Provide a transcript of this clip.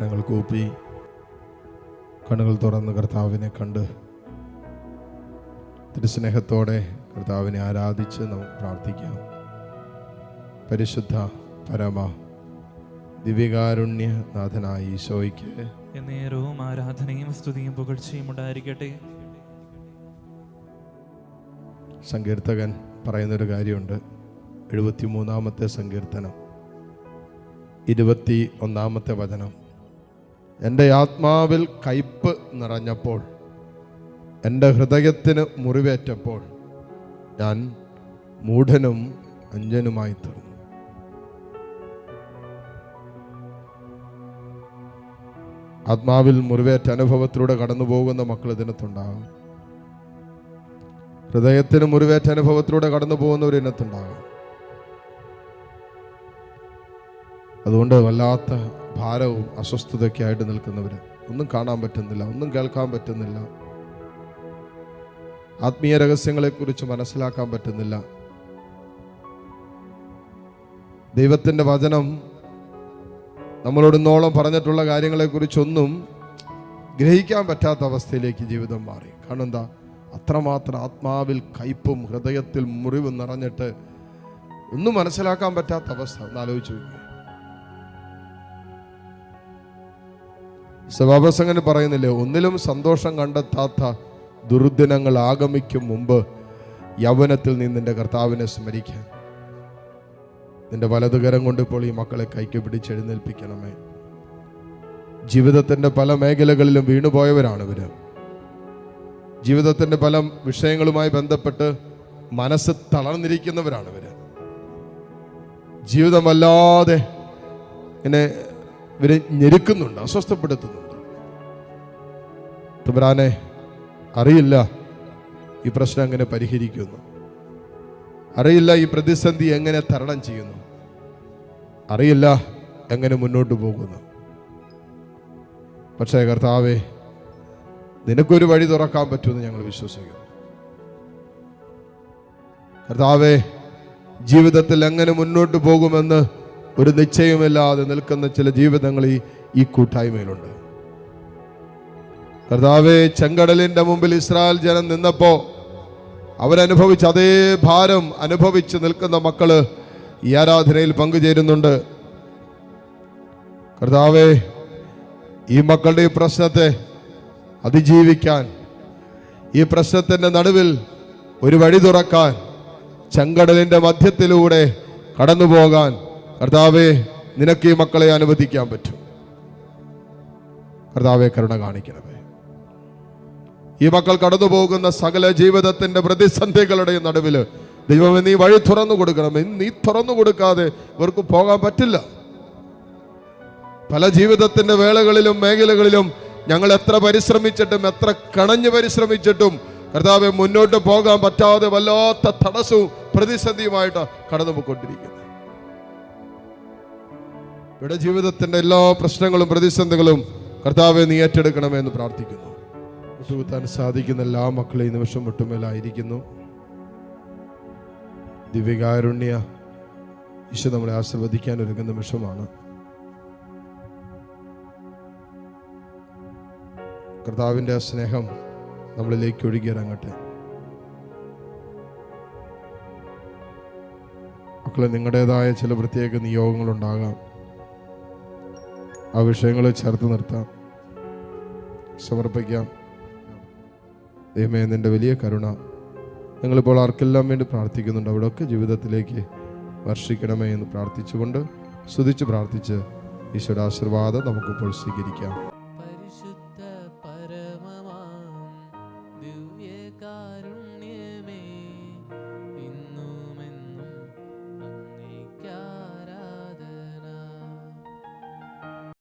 കരങ്ങൾ കൂപ്പി കണ്ണുകൾ തുറന്ന് കർത്താവിനെ കണ്ട് തിരുസ്നേഹത്തോടെ കർത്താവിനെ ആരാധിച്ച് നമുക്ക് പ്രാർത്ഥിക്കാം. പരിശുദ്ധ പരമ ദിവ്യകാരുണ്യ നാഥനായി ഈശോയ്ക്ക് എന്നേരവും ആരാധനയും സ്തുതിയും പുകഴ്ചയും ഉണ്ടായിരിക്കട്ടെ. സങ്കീർത്തകൻ പറയുന്നൊരു കാര്യമുണ്ട്. എഴുപത്തി മൂന്നാമത്തെ സങ്കീർത്തനം ഇരുപത്തി ഒന്നാമത്തെ വചനം. എന്റെ ആത്മാവിൽ കയ്പ് നിറഞ്ഞപ്പോൾ എന്റെ ഹൃദയത്തിന് മുറിവേറ്റപ്പോൾ ഞാൻ മൂഢനും അഞ്ജനുമായി തീർന്നു. ആത്മാവിൽ മുറിവേറ്റ അനുഭവത്തിലൂടെ കടന്നു പോകുന്ന മക്കൾ ഇതിനത്തുണ്ടാകും ഹൃദയത്തിന് മുറിവേറ്റ അനുഭവത്തിലൂടെ കടന്നു പോകുന്നവർ ഇനത്തുണ്ടാകും അതുകൊണ്ട് വല്ലാത്ത ഭാരവും അസ്വസ്ഥതയൊക്കെ ആയിട്ട് നിൽക്കുന്നവർ ഒന്നും കാണാൻ പറ്റുന്നില്ല ഒന്നും കേൾക്കാൻ പറ്റുന്നില്ല. ആത്മീയ രഹസ്യങ്ങളെക്കുറിച്ച് മനസ്സിലാക്കാൻ പറ്റുന്നില്ല. ദൈവത്തിന്റെ വചനം നമ്മളോട് ഇന്നോളം പറഞ്ഞിട്ടുള്ള കാര്യങ്ങളെക്കുറിച്ചൊന്നും ഗ്രഹിക്കാൻ പറ്റാത്ത അവസ്ഥയിലേക്ക് ജീവിതം മാറി. കാരണം എന്താ? അത്രമാത്രം ആത്മാവിൽ കയ്പും ഹൃദയത്തിൽ മുറിവും നിറഞ്ഞിട്ട് ഒന്നും മനസ്സിലാക്കാൻ പറ്റാത്ത അവസ്ഥ. ഒന്ന് ആലോചിച്ച് സഭാപ്രസംഗന് പറയുന്നില്ലേ ഒന്നിലും സന്തോഷം കണ്ടെത്താത്ത ദുർദിനങ്ങൾ ആഗമിക്കും മുമ്പ് യൗവനത്തിൽ നീ നിന്റെ കർത്താവിനെ സ്മരിക്കാൻ നിന്റെ വലതുകരം കൊണ്ട് ഇപ്പോൾ ഈ മക്കളെ കൈക്ക് പിടിച്ചെഴുന്നേൽപ്പിക്കണമേ ജീവിതത്തിന്റെ പല മേഖലകളിലും വീണുപോയവരാണ് ഇവർ. ജീവിതത്തിന്റെ പല വിഷയങ്ങളുമായി ബന്ധപ്പെട്ട് മനസ്സ് തളർന്നിരിക്കുന്നവരാണ് ഇവർ. ജീവിതമല്ലാതെ ഇങ്ങനെ ഇവരെ ഞെരുക്കുന്നുണ്ട് അസ്വസ്ഥപ്പെടുത്തുന്നുണ്ട്. തുമ്പരാനെ അറിയില്ല ഈ പ്രശ്നം എങ്ങനെ പരിഹരിക്കുന്നു. അറിയില്ല ഈ പ്രതിസന്ധി എങ്ങനെ തരണം ചെയ്യുന്നു. അറിയില്ല എങ്ങനെ മുന്നോട്ട് പോകുന്നു. പക്ഷേ കർത്താവേ നിനക്കൊരു വഴി തുറക്കാൻ പറ്റുമെന്ന് ഞങ്ങൾ വിശ്വസിക്കുന്നു. കർത്താവേ ജീവിതത്തിൽ എങ്ങനെ മുന്നോട്ട് പോകുമെന്ന് ഒരു നിശ്ചയമില്ലാതെ നിൽക്കുന്ന ചില ജീവിതങ്ങൾ ഈ കൂട്ടായ്മയിലുണ്ട്. കർത്താവെ ചെങ്കടലിന്റെ മുമ്പിൽ ഇസ്രായേൽ ജനം നിന്നപ്പോ അവരനുഭവിച്ച അതേ ഭാരം അനുഭവിച്ച് നിൽക്കുന്ന മക്കൾ ഈ ആരാധനയിൽ പങ്കുചേരുന്നുണ്ട്. കർത്താവെ ഈ മക്കളുടെ ഈ പ്രശ്നത്തെ അതിജീവിക്കാൻ ഈ പ്രശ്നത്തിന്റെ നടുവിൽ ഒരു വഴി തുറക്കാൻ ചെങ്കടലിന്റെ മധ്യത്തിലൂടെ കടന്നു പോകാൻ കർത്താവെ നിനക്ക് ഈ മക്കളെ അനുവദിക്കാൻ പറ്റും. കർത്താവെ കരുണ കാണിക്കണമേ. ഈ മക്കൾ കടന്നു പോകുന്ന സകല ജീവിതത്തിന്റെ പ്രതിസന്ധികളുടെ നടുവിൽ ദൈവമേ നീ വഴി തുറന്നു കൊടുക്കണമേ നീ തുറന്നു കൊടുക്കാതെ ഇവർക്ക് പോകാൻ പറ്റില്ല. പല ജീവിതത്തിന്റെ വേളകളിലും മേഖലകളിലും ഞങ്ങൾ എത്ര പരിശ്രമിച്ചിട്ടും എത്ര കണഞ്ഞു പരിശ്രമിച്ചിട്ടും കർത്താവെ മുന്നോട്ട് പോകാൻ പറ്റാതെ വല്ലാത്ത തടസ്സവും പ്രതിസന്ധിയുമായിട്ട് കടന്നു പോയിക്കൊണ്ടിരിക്കുന്നത് ഇവിടെ ജീവിതത്തിന്റെ എല്ലാ പ്രശ്നങ്ങളും പ്രതിസന്ധികളും കർത്താവെ നീ ഏറ്റെടുക്കണമെന്ന് പ്രാർത്ഥിക്കുന്നു. വിട്ടുകുത്താൻ സാധിക്കുന്ന എല്ലാ മക്കളെ നിമിഷം മുട്ടുമേലായിരിക്കുന്നു ദിവ്യകാരുണ്യ ഈശോ നമ്മളെ ആശീർവദിക്കാൻ ഒരുങ്ങുന്ന നിമിഷമാണ്. കർത്താവിന്റെ സ്നേഹം നമ്മളിലേക്ക് ഒഴുകിയിറങ്ങട്ടെ. മക്കളെ നിങ്ങളുടേതായ ചില പ്രത്യേക നിയോഗങ്ങളുണ്ടാകാം. ആ വിഷയങ്ങളെ ചേർത്ത് നിർത്താം. സമർപ്പിക്കാം. ദൈവമേ നിന്റെ വലിയ കരുണ ഞങ്ങളിപ്പോൾ ആർക്കെല്ലാം വേണ്ടി പ്രാർത്ഥിക്കുന്നുണ്ട് അവിടെയൊക്കെ ജീവിതത്തിലേക്ക് വർഷിക്കണമേ എന്ന് പ്രാർത്ഥിച്ചുകൊണ്ട് സ്തുതിച്ച് പ്രാർത്ഥിച്ച് ഈശ്വരാശീർവാദം നമുക്കിപ്പോൾ സ്വീകരിക്കാം.